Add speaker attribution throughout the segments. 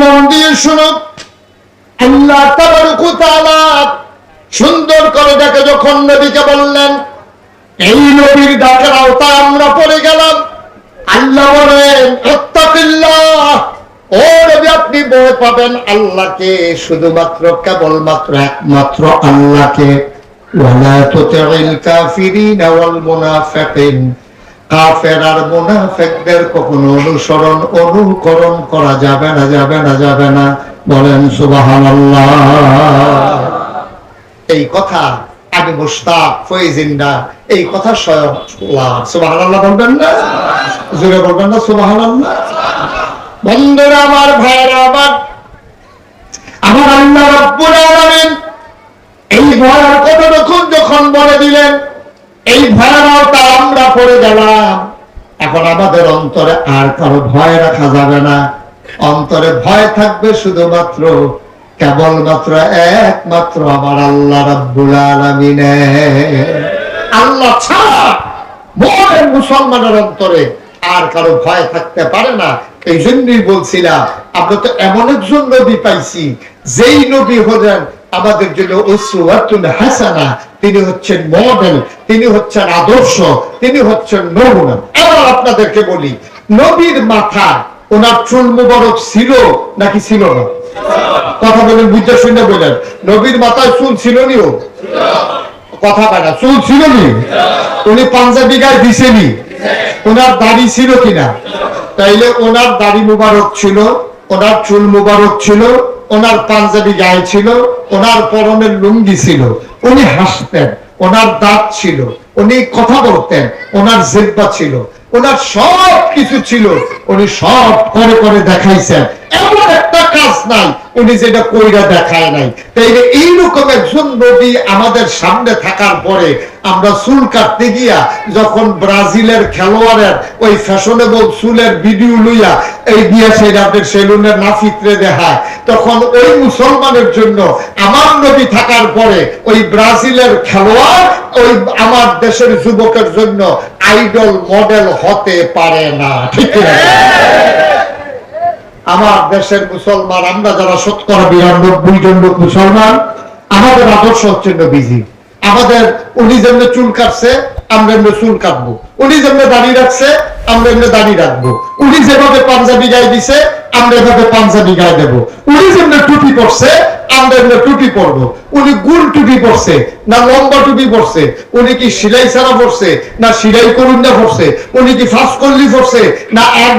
Speaker 1: মন দিয়ে শুনো। আল্লাহ সুন্দর করে দেখে যখন নবীকে বললেন, এই নবীর ডাকের আওতায় আমরা পড়ে গেলাম। আল্লাহ বলেন আপনি পাবেন আল্লাহকে, শুধুমাত্র কেবলমাত্র একমাত্র আল্লাহকে। ওয়ালা ওয়াল মুনাফিকিন। কাফের আর কখনো অনুসরণ, অনুকরণ করা যাবে না যাবে না যাবে না। বলেন, সুবহানাল্লাহ। এই কথা আগে এই কথা স্বয়ং সুবহানাল্লাহ বলবেন না? জোরে বলবেন না, সুবহানাল্লাহ। বন্ধুরা আমার ভাইয়েরা, আমার আমার আল্লাহ রাব্বুল আলামিন এই ভয়ের কথা যখন বলে দিলেন এই ভয়ের আমরা পড়ে গেলাম। এখন আমাদের অন্তরে আর কারও ভয় রাখা যাবে না। অন্তরে ভয় থাকবে শুধুমাত্র, কেবলমাত্র একমাত্র আমার আল্লাহ রাব্বুল আলামিনের। আল্লাহ ছাড়া মনের মুসলমানের অন্তরে আর কারও ভয় থাকতে পারে না। এই জন্যই বলছিলাম, আমরা তো এমন একজন নবী পাইছি, যেই নবী হলেন আমাদের জন্য উসওয়াতুন হাসানা তিনি হচ্ছেন মডেল, তিনি হচ্ছেন আদর্শ, তিনি হচ্ছেন নমুনা। এবার আপনাদেরকে বলি, নবীর মাথা ওনার চুল মুবারক ছিল নাকি ছিল না? কথা বলেন বুঝতে শুনে বলেন, নবীর মাথায় চুল ছিল নিও কথা পায় চুল ছিল নি? উনি পাঞ্জাবি গায়ে দিছেনি ওনার দাড়ি ছিল কিনা? তাইলে ওনার দাড়ি মুবারক ছিল, ওনার চুল মুবারক ছিল, ওনার পাঞ্জাবি গায়ে ছিল, ওনার পরনের লুঙ্গি ছিল। উনি হাসতেন ওনার দাঁত ছিল উনি কথা বলতেন ওনার জিব্বা ছিল। ওনার সব কিছু ছিল। উনি সব করে করে দেখাইছেন। এমন একটা কাজ নাই, উনি যেটা কইরা দেখায় নাই। তাইলে এইরকম একজন নবী আমাদের সামনে থাকার পরে আমরা চুল কাটতে গিয়া যখন ব্রাজিলের খেলোয়াড়ের ওই ফ্যাশনেবল চুলের ভিডিও লইয়া এই দিয়া সেই রাতের সেলুনের নাফিত্রে দেখায়, তখন ওই মুসলমানের জন্য আমার নবী থাকার পরে ওই ব্রাজিলের খেলোয়াড়, ওই আমার দেশের যুবকের জন্য আইডল মডেল হতে পারে না, ঠিক আমার দেশের মুসলমান, আমরা যারা শতকরা বিরানব্বই জন লোক মুসলমান, আমাদের আদর্শ হচ্ছে নবীজি। আমাদের, উনি যেমনি চুল কাটছে, আমরা এমনি চুল কাটবো। উনি যেমনি দাঁড়িয়ে রাখছে, আমরা এমনি দাঁড়িয়ে রাখব। উনি যেভাবে পাঞ্জাবি গায়ে দিছে, আমরা এভাবে পাঞ্জাবি গায়ে দেবো। উনি যেমনি টুপি পরছে আমরা এমনি টুপি পরবো। উনি গুল টুপি পরছে, না লম্বা টুপি পরছে, উনি কি সিলাই ছাড়া পরছে, না সিলাই পরছে, উনি কি ফাঁস করলি পরছে, না এক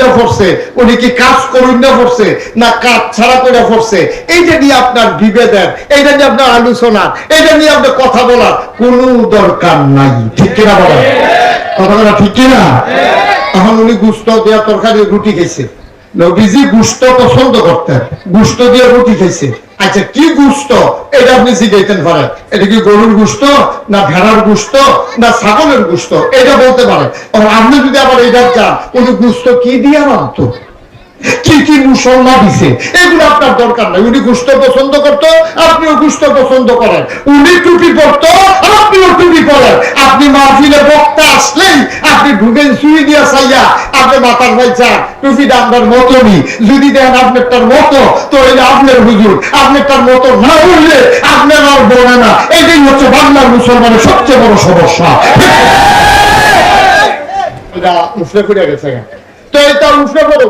Speaker 1: না পরছে, উনি কি কাজ পরছে, না কাজ ছাড়া করে পরছে। এইটা নিয়ে আপনার বিভেদের এইটা নিয়ে আপনার আলোচনা, এইটা নিয়ে আপনার কথা বলার কোনো দরকার নাই। ঠিক কিনা বলেন কথা বলা ঠিক কিনা? এখন উনি গুস্ত দেওয়া তরকারি রুটি খাইছে। নবীজি গুস্ত পছন্দ করতেন। গুস্ত দিয়ে রুটি খাইছে। আচ্ছা কি গুস্ত? এটা আপনি জিজ্ঞাইতেন পারেন এটা কি গরুর গুস্ত, না ভেড়ার গুস্ত, না ছাগলের গুস্ত? এটা বলতে পারেন আপনি যদি আবার এটা চান উনি গুস্ত কি দিয়ে মানত? কি কি মুসলমা দিছে? এগুলো আপনার দরকার নাই। উনি গুস্ত পছন্দ করতো আপনিও গুস্ত পছন্দ করেন। উনি টুপি পরতো আপনিও টুপি পরেন। আপনি মাহফিলে বক্তা আসলেই আপনি ঢুকেন শুয়ে দিয়া চাইয়া আপনি মাথার ভাই চান টুপিটা আপনার মতনই। যদি দেন আপনারটার মতো তো এটা আপনার হুজুর আপনারটার মতো না হইলে আপনার আর বলে না। এটাই হচ্ছে বাংলার মুসলমানের সবচেয়ে বড় সমস্যা। এটা উফরে করে গেছে। তো এটা উফরে করো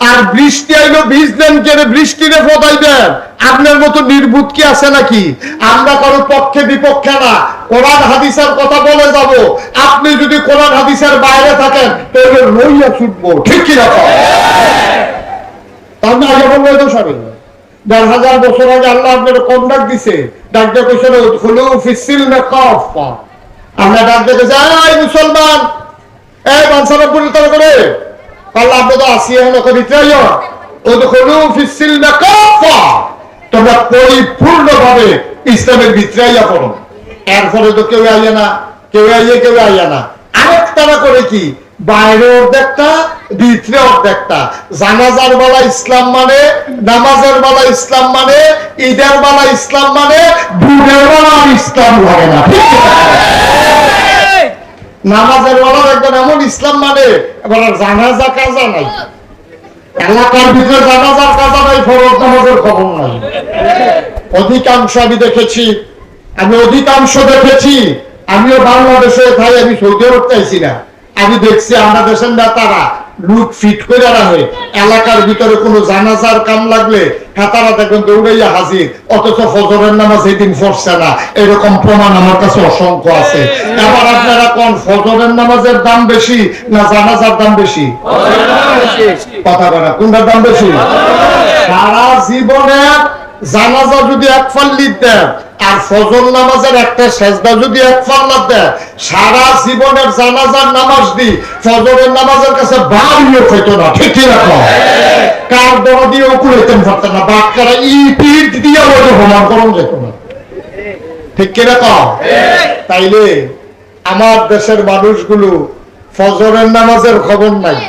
Speaker 1: আর বৃষ্টি আইলো ভিজলেন কেড়ে বৃষ্টিরে আপনার মতো নির্বুত কি আছে নাকি? আমরা কারও পক্ষে বিপক্ষে না। কোরআন, হাদিসের কথা বলে যাব। আপনি যদি কোরআন, হাদিসের বাইরে থাকেন, তাহলে রইয়া ছুটবো। ঠিক কিনা তার না আগে বলব দেড় হাজার বছর আগে আল্লাহ আপনার দিছে? হলো ফিসিল না কফা আমরা মুসলমান এই করে। আল্লাহ আপনি তো ও তো হলো ফিসিল না কফা তোমরা পরিপূর্ণ ভাবে ইসলামের ভিতরে আইয়া পড়ো এরপরে তো কেউ আইয়া না, কেউ আইয়া কেউ আইয়া না। আরেক তারা করে কি? বাইরে অর্ধেকটা, ভিতরে অর্ধেকটা। জানাজার বেলা ইসলাম মানে নামাজের বেলা ইসলাম মানে ঈদের বেলা ইসলাম মানে বুধের বেলা ইসলাম লাগে না। নামাজের বেলা একজন এমন ইসলাম মানে এবার জানাজা কাজা নাই। এলাকার ভিতরে জানাজার কাজা নাই, ফরজ নামাজের খবর নাই। অধিকাংশ আমি দেখেছি, আমি অধিকাংশ দেখেছি, আমিও বাংলাদেশে তাই আমি সৌদি আরব চাইছি না। আমি দেখছি আমরা দেশের নেতারা লুক ফিট করে রাখে। এলাকার ভিতরে কোনো জানাজার কাম লাগলে হেতারা দেখবেন দৌড়াইয়া হাজির। অথচ ফজরের নামাজ এই দিন পড়ছে না। এরকম প্রমাণ আমার কাছে অসংখ্য আছে। এবার আপনারা কোন, ফজরের নামাজের দাম বেশি না জানাজার দাম বেশি? কথা বলা কোনটার দাম বেশি? সারা জীবনে জানাজা যদি এক ফাল্লিত দেন আর ফজর নামাজের একটা সেজদা যদি এক ফাল্লাত দেন সারা জীবনের জানাজার নামাজ দি, ফজরের নামাজের কাছে বাড়িও হইতো না, ঠিক রাখো কার দর দিয়ে উকুড়াইতেন পারতেন না বাক্যারা ইট দিয়ে ওই প্রমাণ করুন যেত না ঠিক কিনা কম তাইলে আমার দেশের মানুষগুলো ফজরের নামাজের খবর নাই,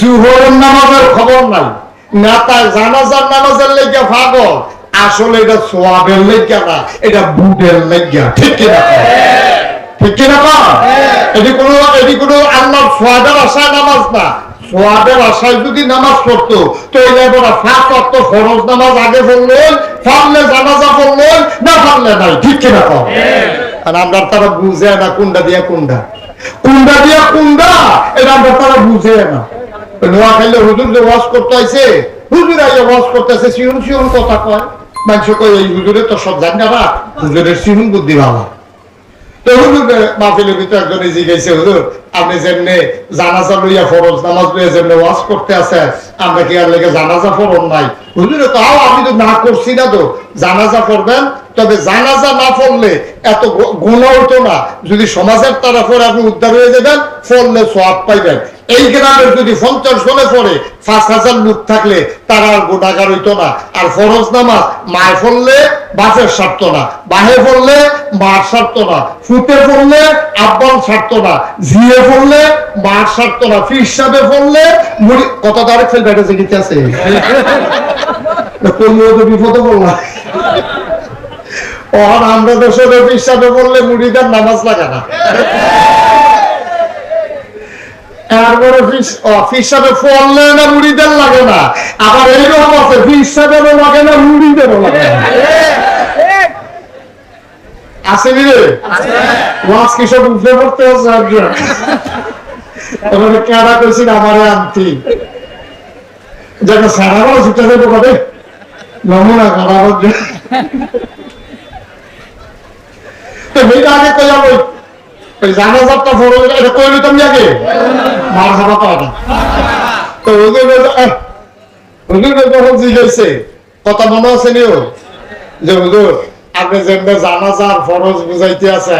Speaker 1: জুহরের নামাজের খবর নাই নেতা জানাজার নামাজের লেগে পাগল আসলে এটা সোয়াবের লেগে না, এটা বুটের লেগে ঠিক কিনা? ঠিক কিনা কম? এটি কোনো এটি কোনো আল্লাহর সোয়াবের আশায় নামাজ না সোয়াবের আশায় যদি নামাজ পড়তো, তো এই লেবরা ফাঁক অর্থ ফরজ নামাজ আগে পড়লেন ফারলে জানাজা পড়লেন, না ফারলে নাই, ঠিক কিনা কম? আর আমরা তারা বুঝে না কুন্ডা দিয়া কুন্ডা কুন্ডা দিয়া কুন্ডা, এটা আমরা তারা বুঝে না নোয়া খাইলে হুজুর যে ওয়াজ করতে আইছে হুজুর ওয়াজ করতেছে কথা কয়। মানুষ কয়, এই হুজুরে তো সব জানি হুজুরের বুদ্ধি আমি তো না করছি না তো, জানাজা পড়বেন তবে জানাজা না পড়লে এত গুণ হতো না। যদি সমাজের তরফে আপনি উদ্ধার হয়ে যাবেন পড়লে সব পাইবেন। এই গ্রামের যদি পঞ্চাশ জনে পড়ে, পাঁচ হাজার লোক থাকলে তারা আর গোটাগার হইতো না। আর ফরজ নামাজ, মায় পড়লে বাপের সারত না, বাহে পড়লে মার সারত না, ফুটে পড়লে আব্বান সারত না, ঝিয়ে পড়লে মার সারত না ফি হিসাবে পড়লে মুড়ি কত তারিখ ফেলবে, এটা জেগিতে আছে। কলিও তো বিপদে পড়লাম আর আমরা দেশের হিসাবে বললে মুড়িদার নামাজ লাগে না। তারপরে হিসাবে পড়লে না, মুড়িদের লাগে না। আবার এইরকম আছে হিসাবেরও লাগে না, মুড়িদেরও লাগে না। আছে রে? আমারে আনতি। যেন নমুনা হচ্ছে তো আছে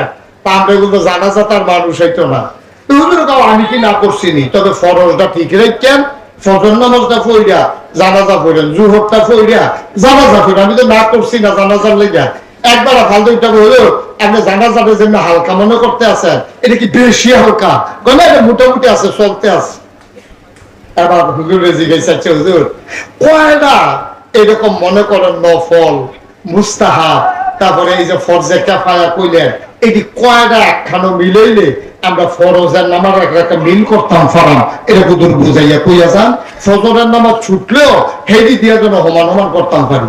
Speaker 1: আমি কি না করছি নি? তবে ফরজটা ঠিক রাখছেন ফজর নামাজটা ফইরা জানাজা ফইরেন জুহরটা ফইরা জানাজা ফইরা আমি তো না করছি না জানাজার লেগা। একবার ফালতু হলো হালকা মনে করতে এটা কি বেশি হালকা? এটা মোটামুটি আছে, চলতে আছে। এবার জিজ্ঞাসা হুজুর কয়টা এরকম মনে করেন নফল তারপরে এই যে ফরজে কাফায়া কইলেন, এটি কয়টা একখানো মিলাইলে আমরা ফরজের নামার একটা মিল করতাম, ফারাম। এটা বুদুর বুঝাইয়া কইয়া যান, ফজরের নামাজ ছুটলেও হেডি দিয়া যেন সমান সমান করতাম পারি।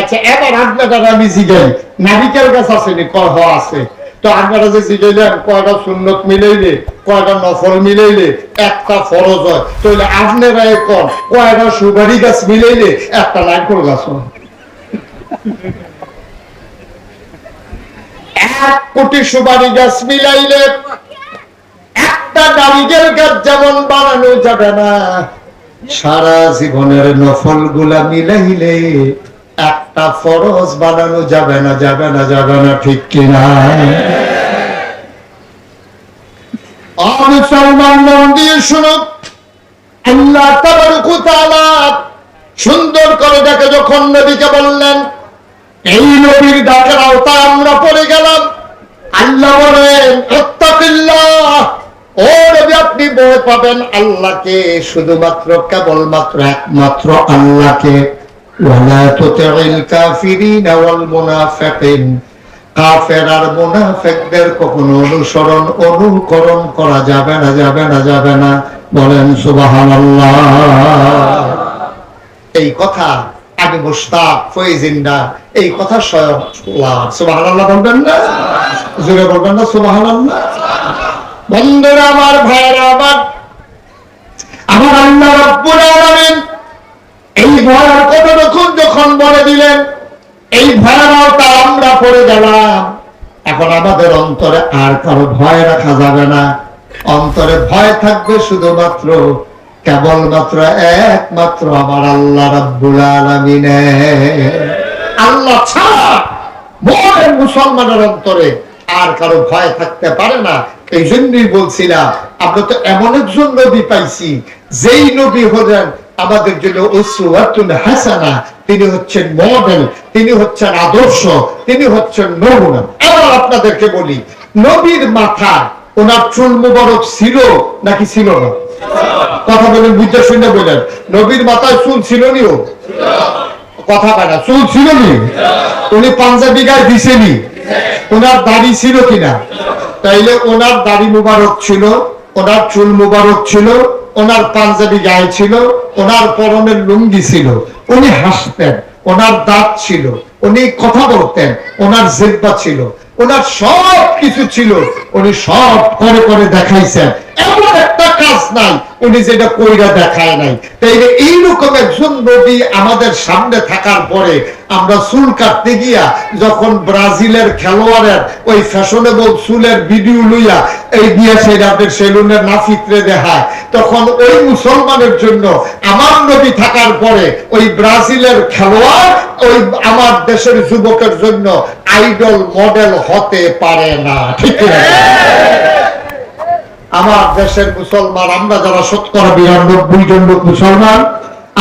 Speaker 1: আচ্ছা এবার আপনাদের আমি জিগাই। গাছ আছে নি আছে? তো আপনারা যে কয়টা সুন্নত মিলাইলে, কয়টা নফল মিলাইলে, একটা ফরজ হয়। আপনারা কয়টা সুবারি গাছ মিলাইলে, একটা গাছ হয়। এক কোটি সুপারি গাছ মিলাইলে, একটা নারিকেল গাছ যেমন বানানো যাবে না, সারা জীবনের নফলগুলা মিলাইলে একটা ফরজ বানানো যাবে না যাবে না যাবে না, ঠিক কিনা মন দিয়ে শুনো। আল্লাহ তাআলা সুন্দর করে দেখে যখন নবীকে বললেন, এই নবীর ডাকের আওতা আমরা পড়ে গেলাম। আল্লাহ বলেন ও নবী, আপনি ভয় পাবেন আল্লাহকে, শুধুমাত্র কেবলমাত্র একমাত্র আল্লাহকে। তুতিল কাফিরিন ওয়াল মুনাফিকিন কাফের আর মুনাফিকদের কখনো অনুসরণ অনুকরণ করা যাবে না যাবে না যাবে না। বলেন, সুবহানাল্লাহ। এই কথা আগে মুস্তাক ফয়েজিন্দা এই কথা স্বয়ং সুবহানাল্লাহ বলবেন না? জোরে বলবেন না, সুবহানাল্লাহ? বন্ধুরা আমার ভাইরা আমার আমার আল্লাহ রাব্বুল আলামিন এই ভয়ের কথা বলে দিলেন, এই ভয়ের আমরা পড়ে গেলাম। এখন আমাদের অন্তরে আর কারও ভয় রাখা যাবে না। অন্তরে ভয় থাকবে শুধুমাত্র, কেবলমাত্র একমাত্র আমার আল্লাহ রাব্বুল আলামিনের। আল্লাহ ছাড়া মনের মুসলমানের অন্তরে আর কারও ভয় থাকতে পারে না। এই জন্যই বলছিলাম, আমরা তো এমন একজন নবী পাইছি, যেই নবী হলেন আমাদের জন্য হাসানা, তিনি হচ্ছেন মডেল, তিনি হচ্ছেন আদর্শ, তিনি হচ্ছেন নমুনা। এবার আপনাদেরকে বলি, নবীর মাথা ওনার চুল মুবারক ছিল নাকি ছিল না? কথা বলেন বুঝতে শুনে বলেন, নবীর মাথায় চুল ছিল নিও কথা না চুল ছিল নি? উনি পাঞ্জাবি গায়ে দিছেনি ওনার দাড়ি ছিল কিনা? তাইলে ওনার দাড়ি মুবারক ছিল, ওনার চুল মুবারক ছিল ওনার পাঞ্জাবি গায়ে ছিল, ওনার পরনের লুঙ্গি ছিল, উনি হাসতেন, ওনার দাঁত ছিল, উনি কথা বলতেন, ওনার জিব্বা ছিল, ওনার সব কিছু ছিল, উনি সব করে করে দেখাইছেন। এমন একটা কাজ নাই। উনি যেটা কইরা দেখায় নাই। তাইলে এইরকম একজন নবী আমাদের সামনে থাকার পরে আমরা চুল কাটতে গিয়া যখন ব্রাজিলের খেলোয়াড়ের ওই ফ্যাশনেবল চুলের ভিডিও লইয়া এই দিয়ে সেই রাতের সেলুনের নাফিত্রে দেখায়, তখন ওই মুসলমানের জন্য আমার নবী থাকার পরে ওই ব্রাজিলের খেলোয়াড় ওই আমার দেশের যুবকের জন্য আইডল মডেল হতে পারে না। ঠিক আছে আমার দেশের মুসলমান, আমরা যারা শতকরা বিরানব্বই জন লোক মুসলমান,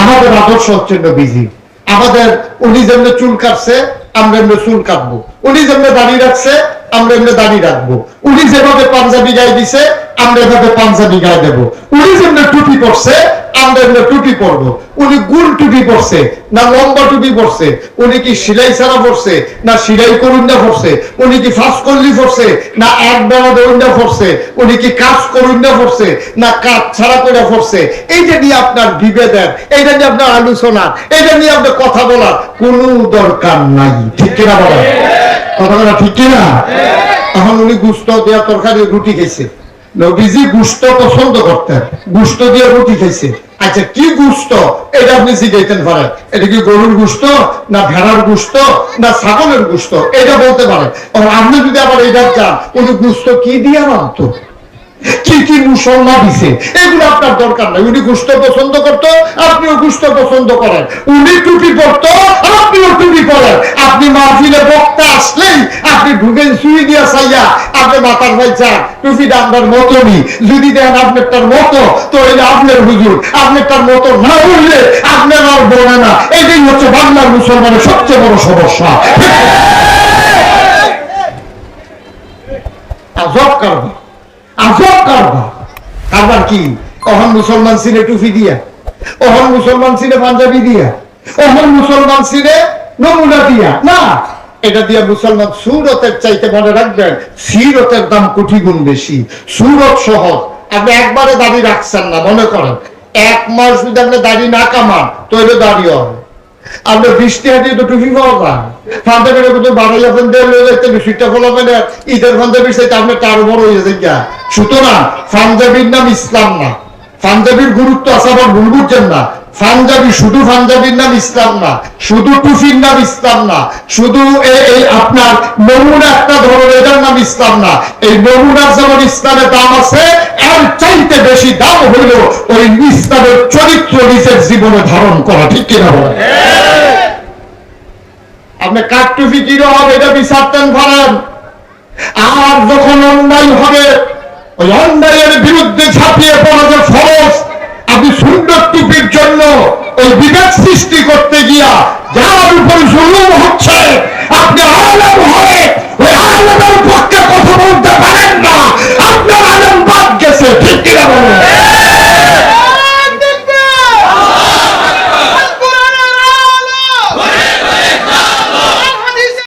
Speaker 1: আমাদের আদর্শ হচ্ছে নবীজি। আমাদের, উনি যেমনি চুল কাটছে, আমরা এমনি চুল কাটবো। উনি যেমনি দাঁড়িয়ে রাখছে, আমরা এমনি দাঁড়িয়ে রাখব। উনি যেভাবে পাঞ্জাবি গায়ে দিছে, আমরা এভাবে পাঞ্জাবি গায়ে দেবো। উনি যেমনি টুপি পরছে আমরা এমনি টুপি পরবো। উনি গুল টুপি পরছে, না লম্বা টুপি পরছে, উনি কি সিলাই ছাড়া পরছে, না সিলাই পরছে, উনি কি ফাঁস করলি পরছে, না এক দৌড়া পরছে, উনি কি কাজ পরছে, না কাজ ছাড়া করে পরছে। এইটা নিয়ে আপনার বিভেদের এইটা নিয়ে আপনার আলোচনা, এইটা নিয়ে আপনার কথা বলার কোনো দরকার নাই। ঠিক কিনা বলেন কথা বলা ঠিক কিনা? এখন উনি গুস্ত দেওয়া তরকারি রুটি খাইছে। নবীজি গুস্ত পছন্দ করতেন। গুস্ত দিয়ে রুটি খাইছে। আচ্ছা কি গুস্ত? এটা আপনি জিজ্ঞাইতেন পারেন। এটা কি গরুর গুস্ত, না ভেড়ার গুস্ত, না ছাগলের গুস্ত? এটা বলতে পারেন। আপনি যদি আবার এটা চান উনি গুস্ত কি দিয়ে মানত কি কি মুসলমা দিছে এগুলো আপনার দরকার নাই। উনি গুস্ত পছন্দ করতো, আপনিও গুস্ত পছন্দ করেন। উনি টুপি পরতো, আপনিও টুপি পরেন। আপনি মাহফিলে বক্তা আসলেই আপনি ঢুকেন শুয়ে দিয়া চাইয়া আপনি মাথার ভাই চান টুপিটা আপনার মতনই। যদি দেন আপনারটার মতো, তো এটা আপনার হুজুর, আপনারটার মতো না হইলে আপনার আর বলে না। এটাই হচ্ছে বাংলার মুসলমানের সবচেয়ে বড় সমস্যা। আজব কারবার। কি? অহন মুসলমান সিনে টুপি দিয়া, অহন মুসলমান সিনে পাঞ্জাবি দিয়া, অহন মুসলমান সিনে নমুনা দিয়া। না, এটা দিয়া মুসলমান সুরতের চাইতে মনে রাখবেন, সিরতের দাম কোটি গুণ বেশি। সুরত সহজ আপনি একবারে দাড়ি রাখছেন না, মনে করেন। এক মাস যদি আপনি দাড়ি না কামান তো দাঁড়িয়ে হবে আমরা বৃষ্টি হাতে তো টুপি পাওয়া যায়। পাঞ্জাবির মতো বাড়াই যখন দেড় লোক একটা বৃষ্টিটা খোলা না ঈদের পাঞ্জাবির চাইতে আপনার তার বড় হয়ে যায় গা সুতরাং ফান্দাবির নাম ইসলাম না। পাঞ্জাবির গুরুত্ব আছে, আবার ভুল বুঝছেন না। পাঞ্জাবি শুধু পাঞ্জাবির নাম ইসলাম না, শুধু টুফির নাম ইসলাম না, শুধু এই আপনার নমুনা একটা ধরনের এটার নাম ইসলাম না। এই নমুনার যেমন ইসলামের দাম আছে, এর চাইতে বেশি দাম হইল ওই ইসলামের চরিত্র নিজের জীবনে ধারণ করা, ঠিক কিনা বলেন? আপনি কাঠটুফি কিরো হবে, এটা বিচারতেন পারেন আর যখন অন্যায় হবে, ওই অন্যায়ের বিরুদ্ধে ঝাঁপিয়ে পড়া যে ফরজ, আপনি ওই বিভেদ সৃষ্টি করতে গিয়া যার উপর জুলুম হচ্ছে, আপনি আলম হয়ে ওই আলমের পক্ষে কথা বলতে পারেন না। আপনার আলম বাদ গেছে, ঠিক কিনা বলেন?